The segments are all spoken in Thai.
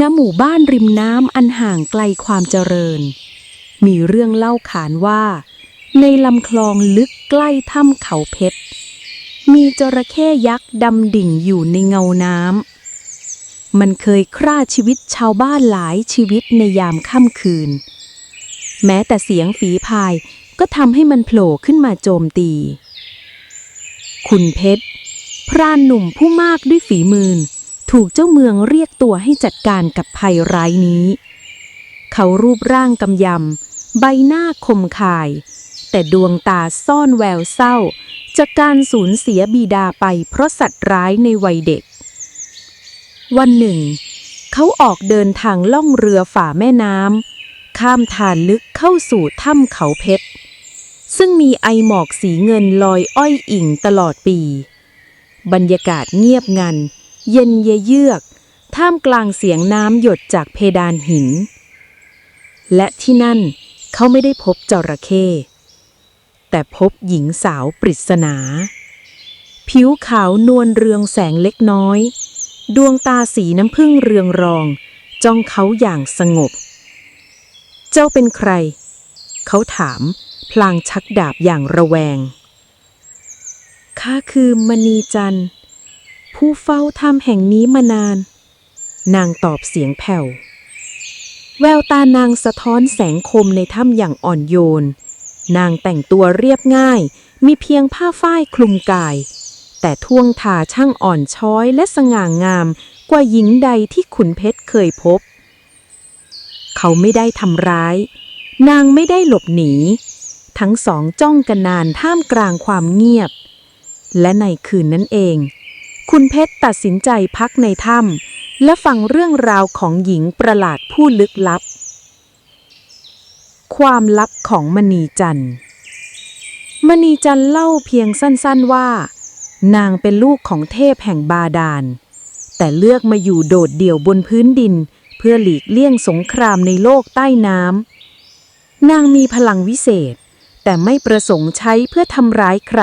ณหมู่บ้านริมน้ำอันห่างไกลความเจริญ มีเรื่องเล่าขานว่า ในลำคลองลึกใกล้ถ้ำเขาเพชร มีจระเข้ยักษ์ดำดิ่งอยู่ในเงาน้ำ มันเคยฆ่าชีวิตชาวบ้านหลายชีวิตในยามค่ำคืน แม้แต่เสียงฝีพายก็ทำให้มันโผล่ขึ้นมาโจมตี คุณเพชร พรานหนุ่มผู้มากด้วยฝีมือ ถูกเจ้าเมืองเรียกตัวให้จัดการกับภัยร้ายนี้ เขารูปร่างกำยำ ใบหน้าคมคาย แต่ดวงตาซ่อนแววเศร้า จากการสูญเสียบิดาไปเพราะสัตว์ร้ายในวัยเด็ก วันหนึ่ง เขาออกเดินทางล่องเรือฝ่าแม่น้ำข้ามทานลึกเข้าสู่ถ้ำเขาเพชรซึ่งมีไอหมอกสีเงินลอยอ้อยอิงตลอดปี บรรยากาศเงียบงัน เย็นเยเยือก ท่ามกลางเสียงน้ำหยดจากเพดานหิน และที่นั่นเขาไม่ได้พบจระเข้แต่พบหญิงสาวปริศนา ผิวขาวนวลเรืองแสงเล็กน้อย ดวงตาสีน้ำผึ้งเรืองรอง จ้องเขาอย่างสงบ เจ้าเป็นใคร เขาถามพลางชักดาบอย่างระแวงข้าคือมณีจันทร์ ผู้เฝ้าถ้ำแห่งนี้มานาน นางตอบเสียงแผ่ว แววตานางสะท้อนแสงคมในถ้ำอย่างอ่อนโยน นางแต่งตัวเรียบง่าย มีเพียงผ้าฝ้ายคลุมกาย แต่ท่วงทาช่างอ่อนช้อยและสง่างามกว่าหญิงใดที่ขุนเพชรเคยพบ เขาไม่ได้ทำร้าย นางไม่ได้หลบหนี ทั้งสองจ้องกันนานท่ามกลางความเงียบ และในคืนนั้นเอง คุณเพชรตัดสินใจพักในถ้ำและฟังเรื่องราวของหญิงประหลาดผู้ลึกลับ ความลับของมณีจันทร์ มณีจันทร์เล่าเพียงสั้นๆว่า นางเป็นลูกของเทพแห่งบาดาล แต่เลือกมาอยู่โดดเดี่ยวบนพื้นดิน เพื่อหลีกเลี่ยงสงครามในโลกใต้น้ำ นางมีพลังวิเศษ แต่ไม่ประสงค์ใช้เพื่อทำร้ายใคร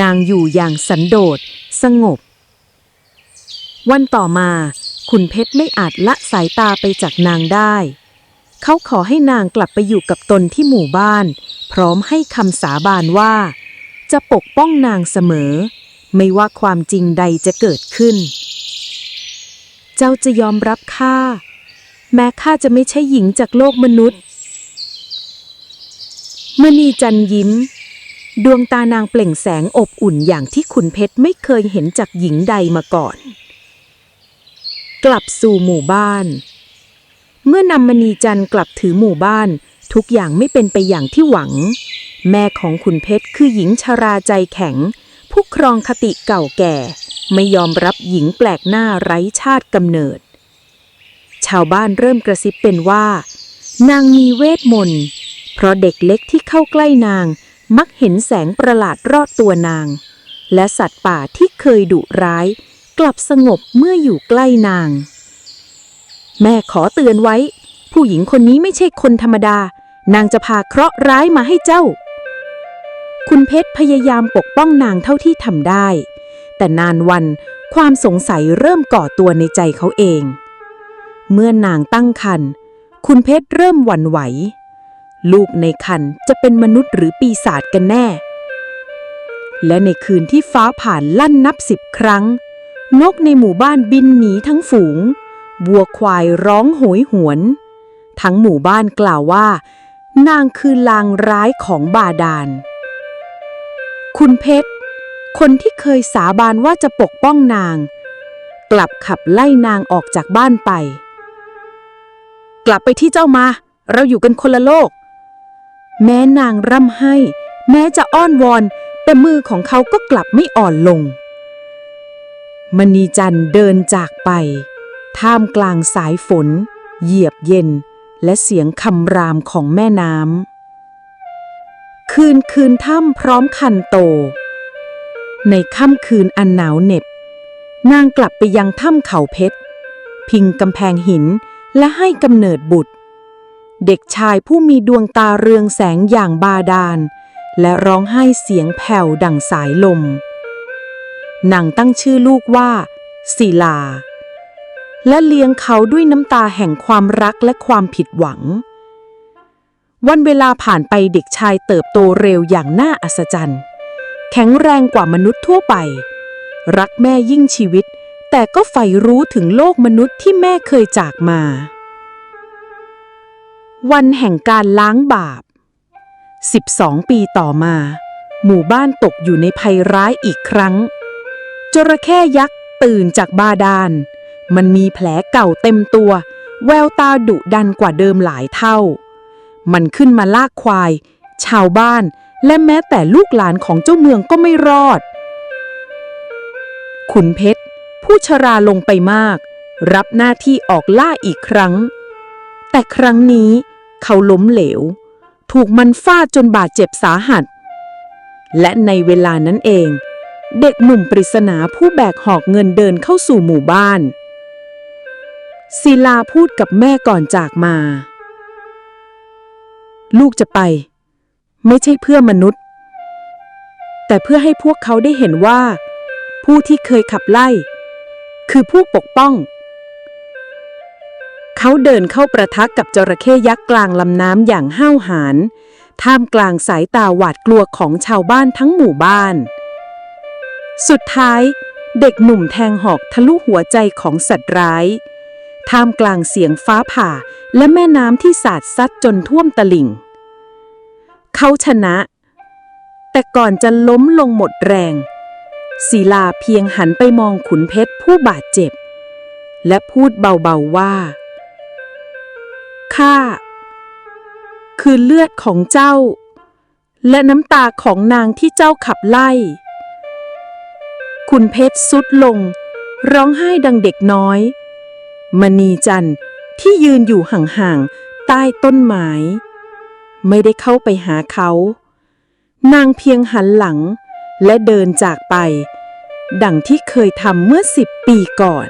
นางอยู่อย่างสันโดษ สงบ วันต่อมาคุณเพชรไม่อาจละสายตาไปจากนางได้ เขาขอให้นางกลับไปอยู่กับตนที่หมู่บ้าน พร้อมให้คำสาบานว่า จะปกป้องนางเสมอ ไม่ว่าความจริงใดจะเกิดขึ้น เจ้าจะยอมรับข้าแม้ข้าจะไม่ใช่หญิงจากโลกมนุษย์มณีจันยิ้ม ดวงตานางเปล่งแสงอบอุ่นอย่างที่ขุนเพชรไม่เคยเห็นจากหญิงใดมาก่อน กลับสู่หมู่บ้าน เมื่อนำมณีจันทร์กลับถือหมู่บ้าน ทุกอย่างไม่เป็นไปอย่างที่หวัง แม่ของขุนเพชรคือหญิงชราใจแข็ง ผู้ครองคติเก่าแก่ ไม่ยอมรับหญิงแปลกหน้าไร้ชาติกำเนิด ชาวบ้านเริ่มกระซิบเป็นว่า นางมีเวทมนต์เพราะเด็กเล็กที่เข้าใกล้นาง มักเห็นแสงประหลาดรอดตัวนาง และสัตว์ป่าที่เคยดุร้าย กลับสงบเมื่ออยู่ใกล้นาง แม่ขอเตือนไว้ ผู้หญิงคนนี้ไม่ใช่คนธรรมดา นางจะพาเคราะห์ร้ายมาให้เจ้า คุณเพชรพยายามปกป้องนางเท่าที่ทำได้ แต่นานวันความสงสัยเริ่มก่อตัวในใจเขาเอง เมื่อนางตั้งครรภ์คุณเพชรเริ่มหวั่นไหว ลูกในคันจะเป็นมนุษย์หรือปีศาจกันแน่ และในคืนที่ฟ้าผ่านลั่นนับสิบครั้ง นกในหมู่บ้านบินหนีทั้งฝูง วัวควายร้องโหยหวน ทั้งหมู่บ้านกล่าวว่า นางคือลางร้ายของบาดาล คุณเพชร คนที่เคยสาบานว่าจะปกป้องนาง กลับขับไล่นางออกจากบ้านไป กลับไปที่เจ้ามาเราอยู่กันคนละโลก แม้นางร่ำให้ แม้จะอ้อนวอน แต่มือของเขาก็กลับไม่อ่อนลง มณีจันเดินจากไป ท่ามกลางสายฝน เหยียบเย็น และเสียงคำรามของแม่น้ำ คืนคืนถ้ำพร้อมคันโต ในค่ำคืนอันหนาวเหน็บ นางกลับไปยังถ้ำเขาเพชร พิงกำแพงหินและให้กำเนิดบุตร เด็กชายผู้มีดวงตาเรืองแสงอย่างบาดาล และร้องไห้เสียงแผ่วดังสายลมนางตั้งชื่อลูกว่าศิลา และเลี้ยงเขาด้วยน้ำตาแห่งความรักและความผิดหวัง วันเวลาผ่านไปเด็กชายเติบโตเร็วอย่างน่าอัศจรรย์ แข็งแรงกว่ามนุษย์ทั่วไป รักแม่ยิ่งชีวิต แต่ก็ใฝ่รู้ถึงโลกมนุษย์ที่แม่เคยจากมา วันแห่งการล้างบาป 12 ปีต่อมา หมู่บ้านตกอยู่ในภัยร้ายอีกครั้ง จระเข้ยักษ์ตื่นจากบาดาล มันมีแผลเก่าเต็มตัว แววตาดุดันกว่าเดิมหลายเท่า มันขึ้นมาลากควาย ชาวบ้านและแม้แต่ลูกหลานของเจ้าเมืองก็ไม่รอด ขุนเพชร ผู้ชราลงไปมาก รับหน้าที่ออกล่าอีกครั้ง แต่ครั้งนี้ เขาล้มเหลว ถูกมันฟาดจนบาดเจ็บสาหัส และในเวลานั้นเอง เด็กหนุ่มปริศนาผู้แบกหอกเงินเดินเข้าสู่หมู่บ้าน ศิลาพูดกับแม่ก่อนจากมา ลูกจะไป ไม่ใช่เพื่อมนุษย์ แต่เพื่อให้พวกเขาได้เห็นว่า ผู้ที่เคยขับไล่ คือผู้ปกป้อง เขาเดินเข้าประทักกับจระเข้ยักษ์กลางลำน้ำอย่างห้าวหาญท่ามกลางสายตาหวาดกลัวของชาวบ้านทั้งหมู่บ้าน สุดท้าย เด็กหนุ่มแทงหอกทะลุหัวใจของสัตว์ร้าย ท่ามกลางเสียงฟ้าผ่าและแม่น้ำที่สาดซัดจนท่วมตลิ่ง เขาชนะ แต่ก่อนจะล้มลงหมดแรงศิลาเพียงหันไปมองขุนเพชรผู้บาดเจ็บ และพูดเบาๆว่า ข้า คือเลือดของเจ้า และน้ำตาของนางที่เจ้าขับไล่ คุณเพชรสุดลง ร้องไห้ดังเด็กน้อย มณีจันทร์ที่ยืนอยู่ห่างๆ ใต้ต้นไม้ไม่ได้เข้าไปหาเขา นางเพียงหันหลังและเดินจากไป ดังที่เคยทำเมื่อสิบปีก่อน